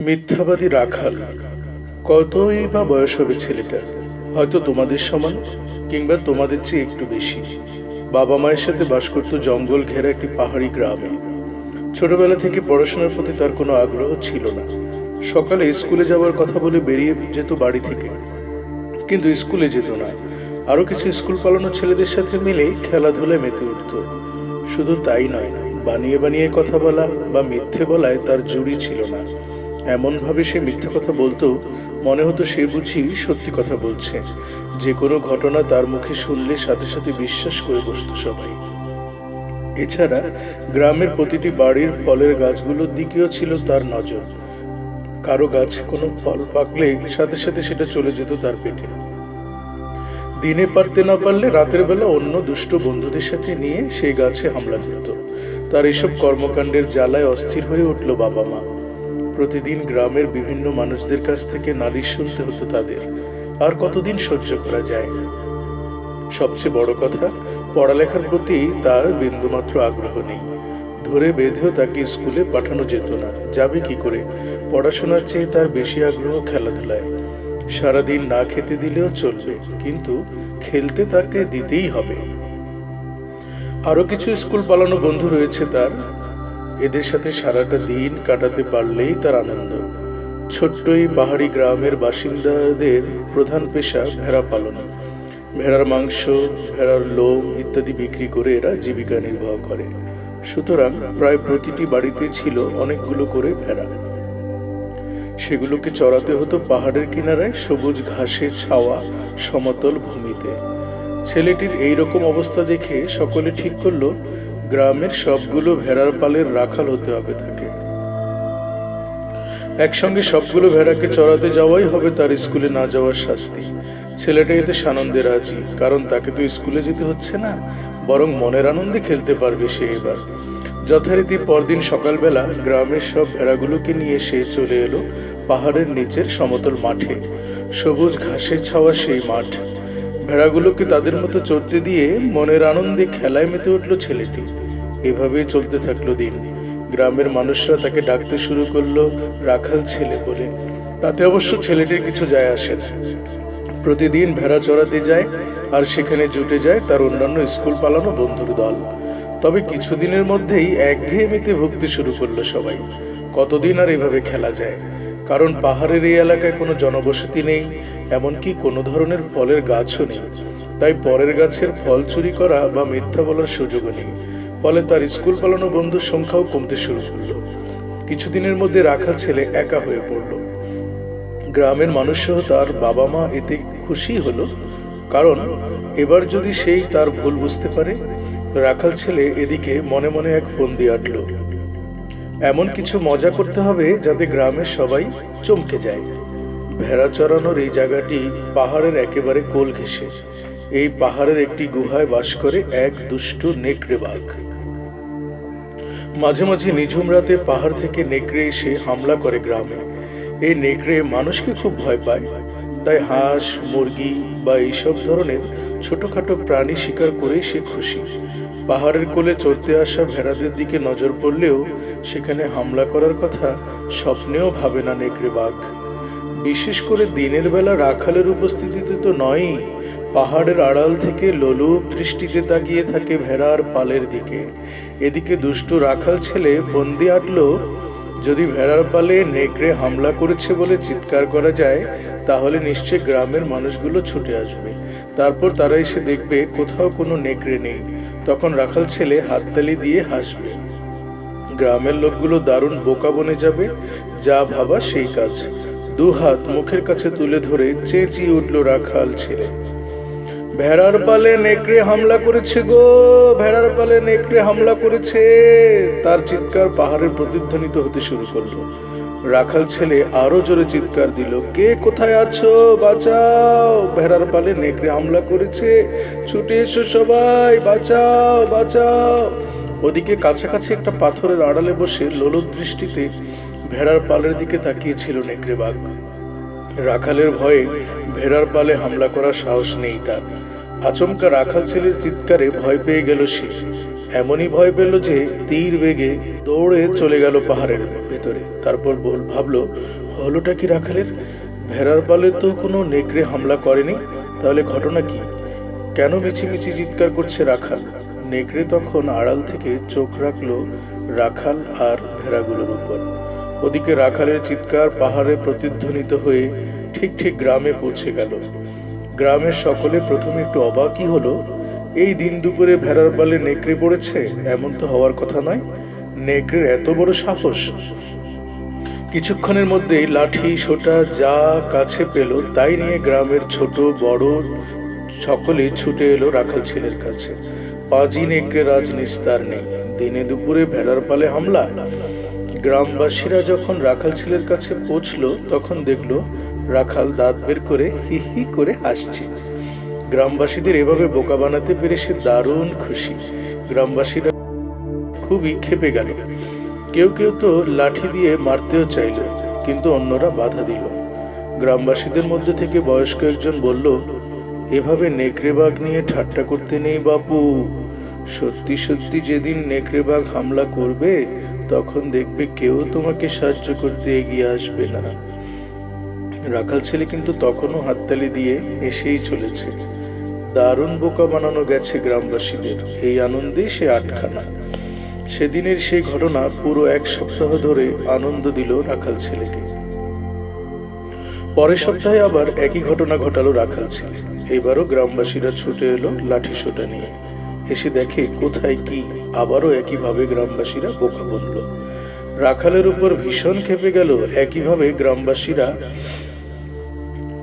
মিথ্যাবাদী রাখাল, কতই বা বয়স হবে ছেলেটার হয়তো তোমাদের সমান কিংবা তোমাদের চেয়ে একটু বেশি। বাবা মায়ের সাথে বাস করতো জঙ্গল ঘেরা একটি পাহাড়ি গ্রামে। ছোটবেলা থেকে পড়াশোনার প্রতি তার কোনো আগ্রহ ছিল না। সকালে স্কুলে যাওয়ার কথা বলে বেরিয়ে যেত বাড়ি থেকে। কিন্তু স্কুলে যেত না। আরও কিছু স্কুল পালানো ছেলেদের সাথে মিলে খেলাধুলায় মেতে উঠত। শুধু তাই নয়, বানিয়ে বানিয়ে কথা বলা বা মিথ্যে বলায় তার জুড়ি ছিল না। এমনভাবে সে মিথ্যা কথা বলতো মনে হতো সে বুঝি সত্যি কথা বলছে। যে কোনো ঘটনা তার মুখে শুনলে সাথে সাথে বিশ্বাস করে বসতো সবাই। এছাড়া গ্রামের প্রতিটি বাড়ির ফলের গাছগুলোর দিকেও ছিল তার নজর। কারও গাছ কোনো ফল পাকলে সাথে সাথে সেটা চলে যেত তার পেটে। দিনে পারতে না পারলে রাতের বেলা অন্য দুষ্ট বন্ধুদের সাথে নিয়ে সেই গাছে হামলা করত। তার এসব কর্মকাণ্ডের জ্বালায় অস্থির হয়ে উঠল বাবা মা। প্রতিদিন গ্রামের বিভিন্ন মানুষদের কাছ থেকে নালিশ শুনতে হতো তাদের। আর কতদিন সহ্য করা যায় সবচেয়ে বড় কথা, পড়ালেখার প্রতি তার বিন্দুমাত্র আগ্রহ নেই। ধরে বেঁধেও তাকে স্কুলে পাঠানো যেত না। যাবে কি করে? পড়াশোনার চেয়ে তার বেশি আগ্রহ খেলাধুলায়। সারাদিন না খেতে দিলেও চলবে, কিন্তু খেলতে তাকে দিতেই হবে। আরও কিছু স্কুল পালানো বন্ধু রয়েছে তার। এদের সাথে সারাটা দিন কাটাতে পারলেই তার আনন্দ। ছোট্ট এই পাহাড়ি গ্রামের বাসিন্দাদের প্রধান পেশা ভেড়া পালন। ভেড়ার মাংস, ভেড়ার লোম ইত্যাদি বিক্রি করে এরা জীবিকা নির্বাহ করে। সুতরাং প্রায় প্রতিটি বাড়িতে ছিল অনেকগুলো করে ভেড়া। সেগুলোকে চড়াতে হতো পাহাড়ের কিনারায় সবুজ ঘাসে ছাওয়া সমতল ভূমিতে। ছেলেটির এই রকম অবস্থা দেখে সকলে ঠিক করল গ্রামের সবগুলো ভেড়ার পালের রাখাল হতে হবে তাকে। একসঙ্গে সবগুলো ভেড়াকে চড়াতে যাওয়াই হবে তার স্কুলে না যাওয়ার শাস্তি। ছেলেটা এতে সানন্দে রাজি, কারণ তাকে তো স্কুলে যেতে হচ্ছে না, বরং মনের আনন্দে খেলতে পারবে সে এবার। যথারীতি পরদিন সকালবেলা গ্রামের সব ভেড়াগুলোকে নিয়ে সে চলে এলো পাহাড়ের নিচের সমতল মাঠে। সবুজ ঘাসে ছাওয়া সেই মাঠ। ভেড়াগুলোকে তাদের মতো চড়তে দিয়ে মনের আনন্দে খেলায় মেতে উঠল ছেলেটি। এভাবেই চলতে থাকল দিন। গ্রামের মানুষরা তাকে ডাকতে শুরু করল রাখাল ছেলে বলে। তাতে অবশ্য ছেলেটির কিছু যায় আসে না। প্রতিদিন ভেড়া চড়াতে যায় আর সেখানে জুটে যায় তার অন্যান্য স্কুল পালানো বন্ধুর দল। তবে কিছুদিনের মধ্যেই একঘেয়েমিতে ভুগতে শুরু করল সবাই। কতদিন আর এভাবে খেলা যায়? কারণ পাহাড়ের এই এলাকায় কোনো জনবসতি নেই, এমনকি কোনো ধরনের ফলের গাছও নেই। তাই পরের গাছের ফল চুরি করা বা মিথ্যা বলার সুযোগও নেই। ফলে তার স্কুল পালানো বন্ধুর সংখ্যাও কমতে শুরু করল। কিছুদিনের মধ্যে রাখা ছেলে একা হয়ে পড়ল। গ্রামের মানুষসহ তার বাবা মা এতে খুশি হলো, কারণ এবার যদি সেই তার ভুল বুঝতে পারে, রাখাল ছেলে এদিকে মনে মনে এক ফোন দিয়ে আটল। এমন কিছু মজা করতে হবে যাতে গ্রামের সবাই চমকে যায়। ভেড়া চড়ানোর এই জায়গাটি পাহাড়ের একেবারে কোল ঘেঁষে। এই পাহাড়ের একটি গুহায় বাস করে এক দুষ্ট নেকড়ে বাঘ মাঝে মাঝে নিঝুম রাতে পাহাড় থেকে নেকড়ে এসে হামলা করে গ্রামে। এই নেকড়ে মানুষকে খুব ভয় পায়। তাই হাঁস, মুরগি বা এইসব ধরনের ছোটখাটো প্রাণী শিকার করেই সে খুশি। পাহাড়ের কোলে চড়তে আসা ভেড়াদের দিকে নজর পড়লেও সেখানে হামলা করার কথা স্বপ্নেও ভাবে না নেকড়ে বাঘ। বিশেষ করে দিনের বেলা রাখালের উপস্থিতিতে তো নয়ই পাহাড়ের আড়াল থেকে লোলুপ দৃষ্টিতে তাকিয়ে থাকে ভেড়ার পালের দিকে। এদিকে দুষ্টু রাখাল ছেলে বন্দি আটলো, যদি ভেড়ার পালে নেকড়ে হামলা করেছে বলে চিৎকার করা যায়, তাহলে নিশ্চয় গ্রামের মানুষগুলো ছুটে আসবে। তারপর তারা এসে দেখবে কোথাও কোনো নেকড়ে নেই। তখন রাখাল ছেলে হাততালি দিয়ে হাসবে, গ্রামের লোকগুলো দারুণ বোকা বনে যাবে, যা ভাবা সেই কাজ। দু হাত মুখের কাছে তুলে ধরে চেঁচিয়ে উঠল রাখাল ছেলে। ভেড়ার পালে নেকড়ে হামলা করেছে গো, ভেড়ার পালে নেকড়ে হামলা করেছে। তার চিৎকার পাহাড়ে প্রতিধ্বনিত হতে শুরু করল। রাখাল ছেলে আরও জোরে চিৎকার দিল, কে কোথায় আছো? বাঁচাও! ভেড়ার পালে নেকড়ে হামলা করেছে। ছুটে এসো সবাই, বাঁচাও বাঁচাও! ওদিকে কাছাকাছি একটা পাথরের আড়ালে বসে লোলক দৃষ্টিতে ভেড়ার পালের দিকে তাকিয়েছিল নেকড়ে বাঘ রাখালের ভয়ে ভেড়ার পালে হামলা করার সাহস নেই তার। আচমকা রাখাল ছেলের চিৎকারে ভয় পেয়ে গেল সে। এমনই ভয় পেল যে তীর বেগে দৌড়ে চলে গেল পাহাড়ের ভেতরে। তারপর বল ভাবলো, হলোটা কি রাখালের? ভেড়ার পালে তো কোনো নেকড়ে হামলা করেনি। তাহলে ঘটনা কি? কেন মিছিমিছি চিৎকার করছে রাখাল? নেকড়ে তখন আড়াল থেকে চোখ রাখল রাখাল আর ভেড়াগুলোর উপর। ওদিকে রাখালের চিৎকার পাহাড়ে প্রতিধ্বনিত হয়ে ঠিক ঠিক গ্রামে পৌঁছে গেল। গ্রামের সকলে প্রথমে একটু অবাকই হলো, এই দিন দুপুরে ভেড়ার পালে নেকড়ে পড়েছে? এমন তো হওয়ার কথা নয়। নেকড়ের এত বড় সাহস। কিছুক্ষণের মধ্যেই লাঠি, সোটা যা কাছে পেল, তাই নিয়ে গ্রামের ছোট, বড় সকলে ছুটে এলো রাখাল ছেলের কাছে। পাজি নেকড়ে রাজ নিস্তার নেই। দিনে দুপুরে ভেড়ার পালে হামলা। গ্রামবাসীরা যখন রাখাল ছেলের কাছে পৌঁছলো, তখন দেখল রাখাল দাঁত বের করে হি হি করে হাসছে। গ্রামবাসীদের এভাবে বোকা বানাতে পেরে সে দারুণ খুশি। গ্রামবাসীরা খুবই ক্ষেপে গেল। কেউ কেউ তো লাঠি দিয়ে মারতেও চাইল, কিন্তু অন্যরা বাধা দিল। গ্রামবাসীদের মধ্যে থেকে বয়স্ক একজন বলল, এভাবে নেকড়ে বাঘ নিয়ে ঠাট্টা করতে নেই বাপু। সত্যি সত্যি যেদিন নেকড়ে বাঘ হামলা করবে, তখন দেখবে কেউ তোমাকে সাহায্য করতে এগিয়ে আসবে না। রাখাল ছেলে কিন্তু তখনও হাততালি দিয়ে এসেই চলেছে। দারুণ বোকা বানানো গেছে গ্রামবাসীদের। এই আনন্দে সে আটখানা। সেদিনের সেই ঘটনা পুরো এক সপ্তাহ ধরে আনন্দ দিল রাখাল ছেলেকে। পরের সপ্তাহে আবার একই ঘটনা ঘটালো রাখাল ছেলে। এবারও গ্রামবাসীরা ছুটে এলো লাঠি সোটা নিয়ে। এসে দেখে কোথায় কি, আবারও একইভাবে গ্রামবাসীরা বোকা বনল। রাখালের উপর ভীষণ খেপে গেল। একইভাবে গ্রামবাসীরা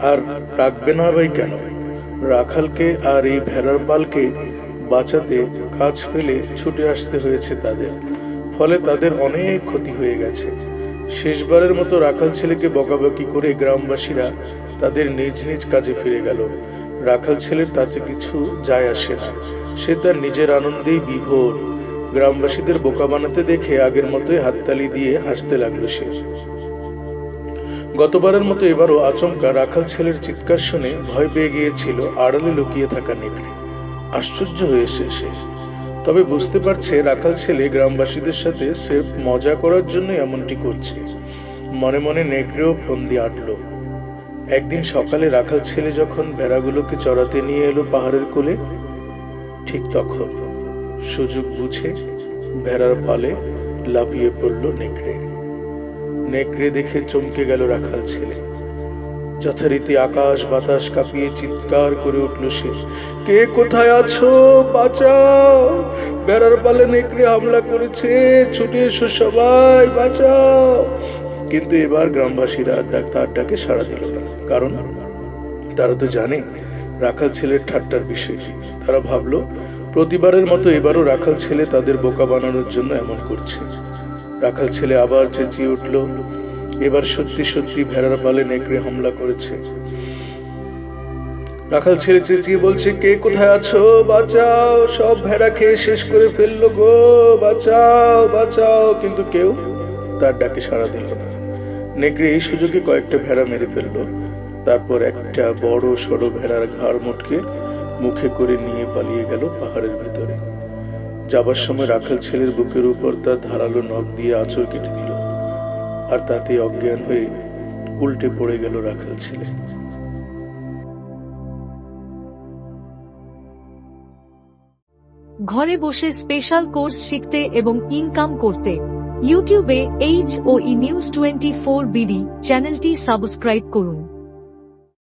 আর রাখবে না ভাই কেন? রাখালকে আর এই ভেড়ার পালকে বাঁচাতে কাজ ফেলে ছুটে আসতে হয়েছে তাদের। ফলে তাদের অনেক ক্ষতি হয়ে গেছে। শেষবারের মতো রাখাল ছেলেকে বকাবকি করে গ্রামবাসীরা তাদের নিজ নিজ কাজে ফিরে গেল। রাখাল ছেলের তাতে কিছু যায় আসে না। সে তার নিজের আনন্দেই বিভোর। গ্রামবাসীদের বোকা বানাতে দেখে আগের মতোই হাততালি দিয়ে হাসতে লাগল সে। গতবারের মতো এবারও আচমকা রাখাল ছেলের চিৎকার শুনে ভয় পেয়ে গিয়েছিল আড়ালে লুকিয়ে থাকা নেকড়ে। আশ্চর্য হয়েছে সে। তবে বুঝতে পারছে রাখাল ছেলে গ্রামবাসীদের সাথে সেফ মজা করার জন্য এমনটি করছে। মনে মনে নেকড়েও ফন্দি আটলো। একদিন সকালে রাখাল ছেলে যখন ভেড়াগুলোকে চড়াতে নিয়ে এলো পাহাড়ের কোলে, ঠিক তখন সুযোগ বুঝে ভেড়ার পালে লাফিয়ে পড়ল নেকড়ে। নেকড়ে দেখে চমকে গেল রাখাল ছেলে। যথারীতি আকাশ বাতাস কাঁপিয়ে চিৎকার করে উঠল সে। কে কোথায় আছো? বাঁচাও! বেড়ার পালে নেকড়ে হামলা করেছে। ছুটে এসো সবাই, বাঁচাও! কিন্তু এবার গ্রামবাসীরা ডাক তার ডাকে সাড়া দিল না। কারণ তারা তো জানে, রাখাল ছেলের ঠাট্টার বিষয়টি তারা ভাবলো, প্রতিবারের মতো এবারও রাখাল ছেলে তাদের বোকা বানানোর জন্য এমন করছে। রাখাল ছেলে আবার চেঁচিয়ে উঠল, এবার সত্যি সত্যি ভেড়ার পালে নেকড়ে হামলা করেছে। রাখাল ছেলে চেঁচিয়ে বলছে, কে কোথায় আছো? বাঁচাও, সব ভেড়া খেয়ে শেষ করে ফেলল গো, বাঁচাও বাঁচাও। কিন্তু কেউ তার ডাকে সাড়া দিল না। নেকড়ে এই সুযোগে কয়েকটা ভেড়া মেরে ফেলল। তারপর একটা বড় সড়ো ভেড়ার ঘাড় মুটকে মুখে করে নিয়ে পালিয়ে গেল পাহাড়ের ভেতরে। যাবার সময় রাখাল ছেলের বুকের উপর তার ধারালো নখ দিয়ে আঁচড় কেটে দিল। আর তাতে অজ্ঞান হয়ে উল্টে পড়ে গেল রাখাল ছেলে। ঘরে বসে স্পেশাল কোর্স শিখতে এবং ইনকাম করতে ইউটিউবে H O E news twenty four BD চ্যানেলটি সাবস্ক্রাইব করুন।